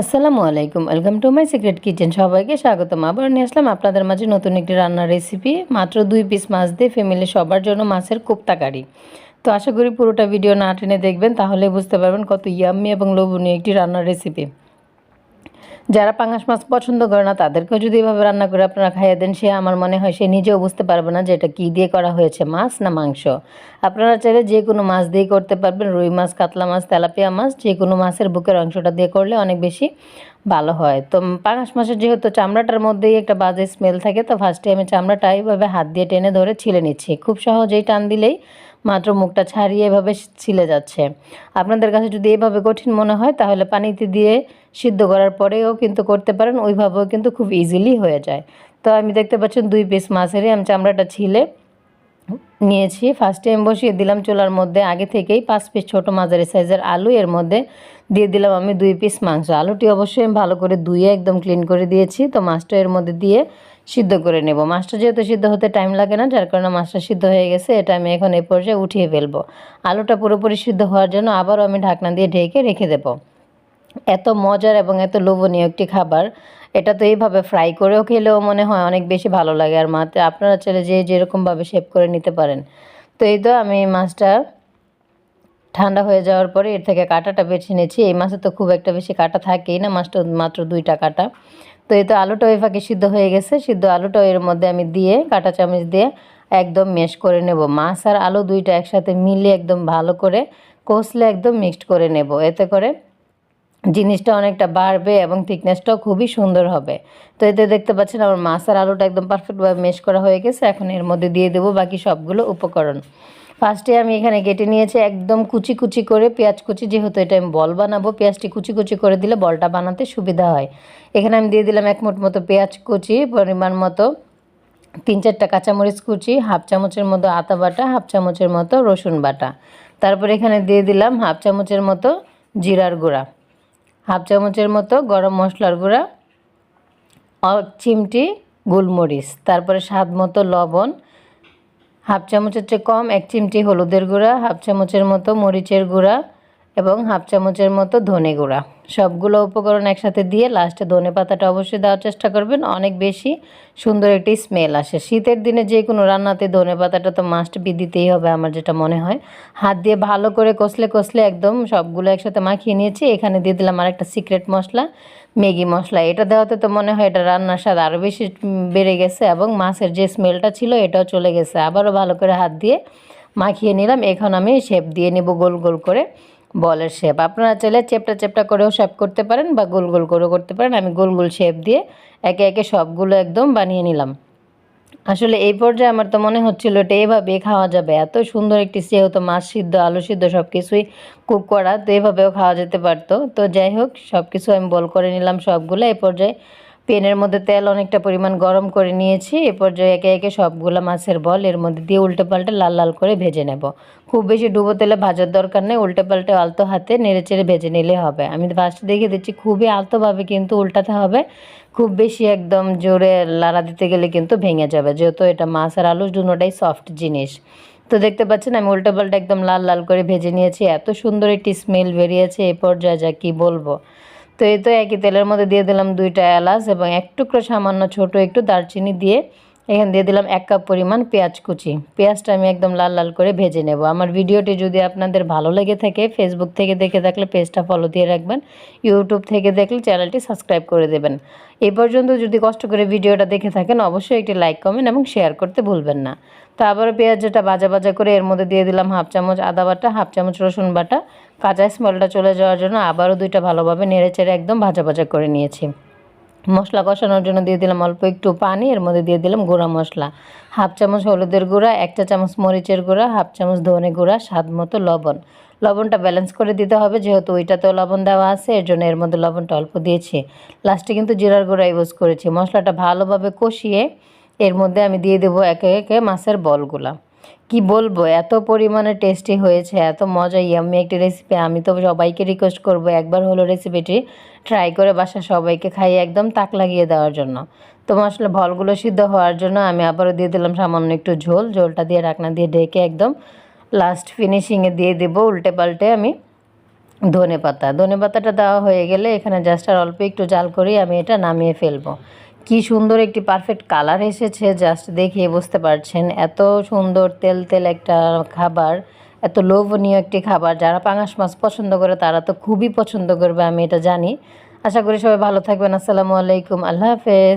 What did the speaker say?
আসসালামু আলাইকুম, welcome to my secret kitchen. সবাইকে স্বাগতম। আবার নিয়ে আসলাম আপনাদের মাঝে নতুন একটি রান্নার রেসিপি মাত্র দুই পিস মাছ দিয়ে ফ্যামিলি সবার জন্য মাছের কোপ্তা কারি। তো আশা করি পুরোটা ভিডিও না টেনে দেখবেন, তাহলে বুঝতে পারবেন কত ইয়াম্মি এবং লোভনীয় একটি রান্নার রেসিপি যারা পাঙাশ মাছ পছন্দ করে না, তাদেরকেও যদি এভাবে রান্না করে আপনারা খাইয়ে দেন, সে আমার মনে হয় সে নিজেও বুঝতে পারবে না যে এটা কী দিয়ে করা হয়েছে, মাছ না মাংস। আপনারা চাইলে যে কোনো মাছ দিয়ে করতে পারবেন, রুই মাছ, কাতলা মাছ, তেলাপিয়া মাছ, যে কোনো মাছের বুকের অংশটা দিয়ে করলে অনেক বেশি ভালো হয়। তো পাঙাশ মাছের যেহেতু চামড়াটার মধ্যেই একটা বাজে স্মেল থাকে, তো ফার্স্টে আমি চামড়াটা এইভাবে হাত দিয়ে টেনে ধরে ছিলে নিচ্ছি। খুব সহজেই টান দিলেই মাত্র মুখটা ছাড়িয়ে এভাবে ছিলে যাচ্ছে। আপনাদের কাছে যদি এভাবে কঠিন মনে হয়, তাহলে পানিতে দিয়ে সিদ্ধ করার পরেও কিন্তু করতে পারেন, ওইভাবেও কিন্তু খুব ইজিলি হয়ে যায়। তো আমি দেখতে পাচ্ছেন দুই পিস মাছেরই আমি চামড়াটা ছিলে নিয়েছি। ফার্স্ট টাইম বসিয়ে দিলাম চুলার মধ্যে, আগে থেকেই পাঁচ পিস ছোটো মাঝারি সাইজের আলু, এর মধ্যে দিয়ে দিলাম আমি দুই পিস মাংস। আলুটি অবশ্যই আমি ভালো করে ধুয়ে একদম ক্লিন করে দিয়েছি, তো মাছটা এর মধ্যে দিয়ে সিদ্ধ করে নেব। মাছটা যেহেতু সিদ্ধ হতে টাইম লাগে না, যার কারণে মাছটা সিদ্ধ হয়ে গেছে, এটা আমি এখন এই পর্যায়ে উঠিয়ে ফেলব। আলুটা পুরোপুরি সিদ্ধ হওয়ার জন্য আবারও আমি ঢাকনা দিয়ে ঢেকে রেখে দেবো। এত মজার এবং এত লোভনীয় একটি খাবার। এটা তো এইভাবে ফ্রাই করেও খেলেও মনে হয় অনেক বেশি ভালো লাগে আর মাতে আপনারা চাইলে যে যেরকমভাবে শেপ করে নিতে পারেন। তো এই তো আমি মাছটা ঠান্ডা হয়ে যাওয়ার পরে এর থেকে কাঁটাটা বেছে নিয়েছি। এই মাছে তো খুব একটা বেশি কাটা থাকেই না, মাছটা মাত্র দুইটা কাটা। তো এই তো আলুটা ওই ফাঁকে সিদ্ধ হয়ে গেছে। সিদ্ধ আলুটা এর মধ্যে আমি দিয়ে, কাঁটা চামচ দিয়ে একদম মেশ করে নেব। মাছ আর আলু দুইটা একসাথে মিলিয়ে একদম ভালো করে কষলে একদম মিক্সড করে নেব। এতে করে জিনিসটা অনেকটা বাড়বে এবং থিকনেসটাও খুবই সুন্দর হবে। তো এতে দেখতে পাচ্ছেন আমার মাছ আর আলুটা একদম পারফেক্টভাবে মেশ করা হয়ে গেছে। এখন এর মধ্যে দিয়ে দেবো বাকি সবগুলো উপকরণ। ফার্স্টে আমি এখানে কেটে নিয়েছি একদম কুচি কুচি করে পেঁয়াজ কুচি, যেহেতু এটা আমি বল বানাবো, পেঁয়াজটি কুচি কুচি করে দিলে বলটা বানাতে সুবিধা হয়। এখানে আমি দিয়ে দিলাম এক মুঠ মতো পেঁয়াজ কুচি, পরিমাণ মতো তিন চারটা কাঁচামরিচ কুচি, হাফ চামচের মতো আতা বাটা, হাফ চামচের মতো রসুন বাটা। তারপর এখানে দিয়ে দিলাম হাফ চামচের মতো জিরার গুঁড়া। হাফ চামচের মতো গরম মশলার গুঁড়া এক চিমটি, গোলমরিচ, তারপরে স্বাদ মতো লবণ, হাফ চামচের চেয়ে কম এক চিমটি হলুদের গুঁড়া, হাফ চামচের মতো মরিচের গুঁড়া এবং হাফ চামচের মতো ধনে গুঁড়া। সবগুলো উপকরণ একসাথে দিয়ে লাস্টে ধনে পাতাটা অবশ্যই দেওয়ার চেষ্টা করবেন। অনেক বেশি সুন্দর একটি স্মেল আসে। শীতের দিনে যে কোনো রান্নাতে ধনে পাতাটা তো মাস্ট বি দিতেই হবে আমার যেটা মনে হয়। হাত দিয়ে ভালো করে কষলে কষলে একদম সবগুলো একসাথে মাখিয়ে নিয়েছি। এখানে দিয়ে দিলাম আর একটা সিক্রেট মশলা, ম্যাগি মশলা। এটা দেওয়াতে তো মনে হয় এটা রান্নার স্বাদ আরও বেশি বেড়ে গেছে এবং মাছের যে স্মেলটা ছিল এটাও চলে গেছে। আবারও ভালো করে হাত দিয়ে মাখিয়ে নিলাম। এখন আমি শেপ দিয়ে নেব গোল গোল করে। বলের শেপ আপনারা চাইলে চেপটা চেপটা করেও শেপ করতে পারেন বা গোল গোল করেও করতে পারেন। আমি গোল গোল শেপ দিয়ে একে একে সবগুলো একদম বানিয়ে নিলাম। আসলে এই পর্যায়ে আমার তো মনে হচ্ছিল এটা এভাবে খাওয়া যাবে। এত সুন্দর একটি যেহেতু মাছ সিদ্ধ, আলু সিদ্ধ সব কিছুই কুক করা, তো এভাবেও খাওয়া যেতে পারতো। তো যাই হোক সব কিছু আমি বল করে নিলাম সবগুলো। এই পর্যায়ে পেনের মধ্যে তেল অনেকটা পরিমাণ গরম করে নিয়েছি। এ পর্যায়ে একে একে সবগুলো মাছের বল এর মধ্যে দিয়ে উল্টে পাল্টে লাল লাল করে ভেজে নেব। খুব বেশি ডুবো তেলে ভাজার দরকার নেই, উল্টে পাল্টে আলতো হাতে নেড়ে চেড়ে ভেজে নিলে হবে। আমি ফার্স্টে দেখে দিচ্ছি খুবই আলতোভাবে কিন্তু উল্টাতে হবে। খুব বেশি একদম জোরে লাড়া দিতে গেলে কিন্তু ভেঙে যাবে, যেহেতু এটা মাছ আর আলু দুটোটাই সফট জিনিস। তো দেখতে পাচ্ছেন আমি উল্টে পাল্টে একদম লাল লাল করে ভেজে নিয়েছি। এত সুন্দর একটি স্মেল বেরিয়েছে এ পর্যায়ে যা কী বলব। তো এই তো একই তেলের মধ্যে দিয়ে দিলাম দুইটা এলাচ এবং এক টুকরো সামান্য ছোট একটু দারচিনি দিয়ে এখানে দিয়ে দিলাম এক কাপ পরিমাণ পেঁয়াজ কুচি। পেঁয়াজটা আমি একদম লাল লাল করে ভেজে নেব। আমার ভিডিওটি যদি আপনাদের ভালো লেগে থাকে ফেসবুক থেকে দেখে থাকলে পেজটা ফলো দিয়ে রাখবেন ইউটিউব থেকে দেখলে চ্যানেলটি সাবস্ক্রাইব করে দেবেন। এই পর্যন্ত যদি কষ্ট করে ভিডিওটা দেখে থাকেন, অবশ্যই একটি লাইক কমেন্ট এবং শেয়ার করতে ভুলবেন না। তো আবার পেঁয়াজটা বাজা বাজা করে এর মধ্যে দিয়ে দিলাম হাফ চামচ আদা বাটা, হাফ চামচ রসুন বাটা কাঁচা স্মেলটা চলে যাওয়ার জন্য আবারও দুইটা ভালোভাবে নেড়ে চেড়ে একদম ভাজা ভাজা করে নিয়েছি। মশলা কষানোর জন্য দিয়ে দিলাম অল্প একটু পানি, এর মধ্যে দিয়ে দিলাম গুঁড়া মশলা। হাফ চামচ হলুদের গুঁড়া, একটা চামচ মরিচের গুঁড়া, হাফ চামচ ধনে গুঁড়া, স্বাদ মতো লবণ। লবণটা ব্যালেন্স করে দিতে হবে, যেহেতু ওইটাতেও লবণ দেওয়া আছে, এর জন্য এর মধ্যে লবণটা অল্প দিয়েছি। লাস্টে কিন্তু জিরার গুঁড়া ইউজ করেছি। মশলাটা ভালোভাবে কষিয়ে এর মধ্যে আমি দিয়ে দেবো একে একে মাছের বলগুলা। কি বলব? এত পরিমাণে টেস্টি হয়েছে, এত মজা ইয়াম্মি একটি রেসিপি আমি তো সবাইকে রিকোয়েস্ট করব একবার হলো রেসিপিটি ট্রাই করে বাসা সবাইকে খাইয়ে একদম তাক লাগিয়ে দেওয়ার জন্য। তো আসলে ভলগুলো সিদ্ধ হওয়ার জন্য আমি আবারও দিয়ে দিলাম সামান্য একটু ঝোল, ঝোলটা দিয়ে রাখনা দিয়ে ঢেকে একদম লাস্ট ফিনিশিংয়ে দিয়ে দেবো উল্টে পাল্টে আমি ধনে পাতা ধনে পাতাটা দেওয়া হয়ে গেলে এখানে জাস্ট আর অল্প একটু জাল করেই আমি এটা নামিয়ে ফেলব। কি সুন্দর একটি পারফেক্ট কালার এসেছে জাস্ট দেখিয়ে বুঝতে পারছেন। এত সুন্দর তেল তেল একটা খাবার, এত লোভনীয় একটি খাবার। যারা পাঙাশ মাছ পছন্দ করে, তারা তো খুবই পছন্দ করবে, আমি এটা জানি। আশা করি সবাই ভালো থাকবেন। আসসালামু আলাইকুম। আল্লাহ হাফেজ।